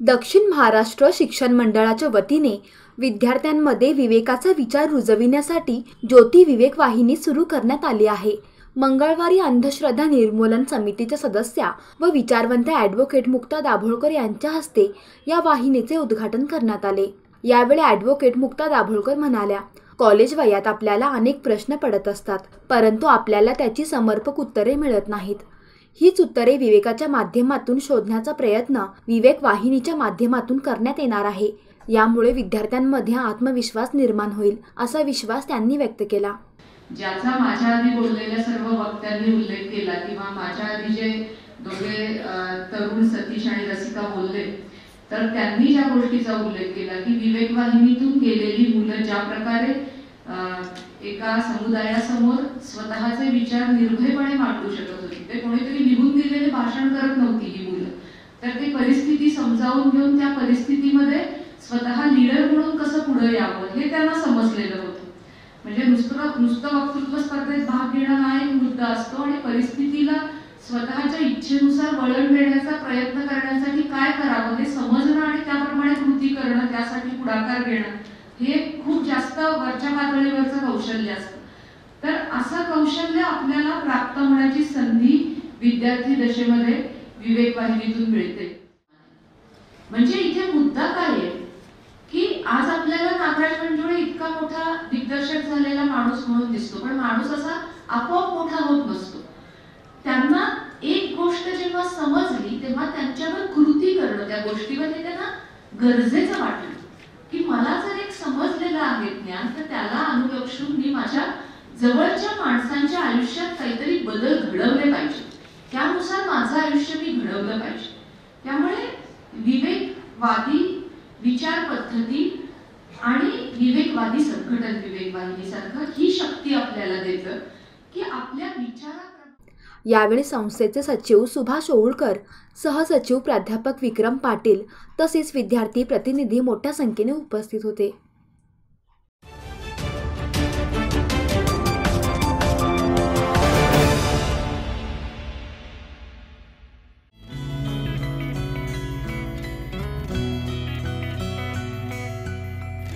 दक्षिण महाराष्ट्र शिक्षण मंडळाच्या वतीने विद्यार्थ्यांमध्ये विवेकाचा विचार रुजविण्यासाठी ज्योती विवेक वाहिनी सुरू करण्यात आली आहे. मंगळवारी अंधश्रद्धा निर्मूलन समितीच्या सदस्या व विचारवंत ॲडव्होकेट मुक्ता दाभोळकर यांच्या हस्ते या वाहिनीचे उद्घाटन करण्यात आले. यावेळी ॲडव्होकेट मुक्ता दाभोळकर म्हणाल्या कॉलेज वयात आपल्याला अनेक प्रश्न पडत असतात परंतु आपल्याला त्याची समर्पक उत्तरे मिळत नाहीत. हीच उत्तरे विवेकाच्या माध्यमातून शोधण्याचा प्रयत्न विवेक वाहिनीच्या माध्यमातून करण्यात येणार आहे. यामुळे विद्यार्थ्यांमध्ये आत्मविश्वास निर्माण होईल असा विश्वास त्यांनी व्यक्त केला. ज्याचा माझ्या आधी बोललेल्या सर्व वक्त्यांनी उल्लेख केला किंवा माझ्या आधी जे दोघे तरुण सतीश आणि रसिका बोलले तर त्यांनी ज्या गोष्टीचा उल्लेख केला की विवेक वाहिनीतून गेलेली मुलं ज्या प्रकारे एका समुदायासमोर स्वतःचे विचार निर्भयपणे मांडू शकत होती. ते कोणीतरी लिहून दिलेले भाषण करत नव्हती ही मुलं. तर ती परिस्थिती समजावून घेऊन त्या परिस्थितीमध्ये स्वतः लिडर म्हणून कसं पुढे यावं हे त्यांना समजलेलं होतं. म्हणजे नुसतं नुसतं वक्तृत्व स्पर्धेत भाग घेणं हा एक मुद्दा असतो आणि परिस्थितीला स्वतःच्या इच्छेनुसार वळण देण्याचा प्रयत्न करण्याचा काय करावं हे समजणं आणि त्याप्रमाणे कृती करणं त्यासाठी पुढाकार घेणं हे खूप जास्त वरच्या पातळीवरचं कौशल्य असतं. तर असं कौशल्य आपल्याला प्राप्त होण्याची संधी विद्यार्थी दशेमध्ये विवेक वाहिनीतून मिळते. म्हणजे इथे मुद्दा काय आहे? की आज आपल्याला नागराज मंजुळे इतका मोठा दिग्दर्शक झालेला माणूस म्हणून दिसतो. पण माणूस असा आपोआप मोठा होत नसतो त्यांना एक गोष्ट जेव्हा समजली तेव्हा त्यांच्यावर कृती करणं त्या गोष्टीमध्ये त्यांना गरजेचं वाटलं की मला जर एक समजलेलं आहे ज्ञान तर त्याला मी माझ्या जवळच्या माणसांच्या आयुष्यात काहीतरी बदल घडवले पाहिजे. त्यानुसार माझं आयुष्य मी घडवलं पाहिजे. त्यामुळे विवेकवादी विचार पद्धती आणि विवेकवादी संघटन विवेकवादी सारखं ही शक्ती आपल्याला देतं की आपल्या विचारा यावेळी संस्थेचे सचिव सुभाष ओळकर सहसचिव प्राध्यापक विक्रम पाटील तसेच विद्यार्थी प्रतिनिधी मोठ्या संख्येने उपस्थित होते.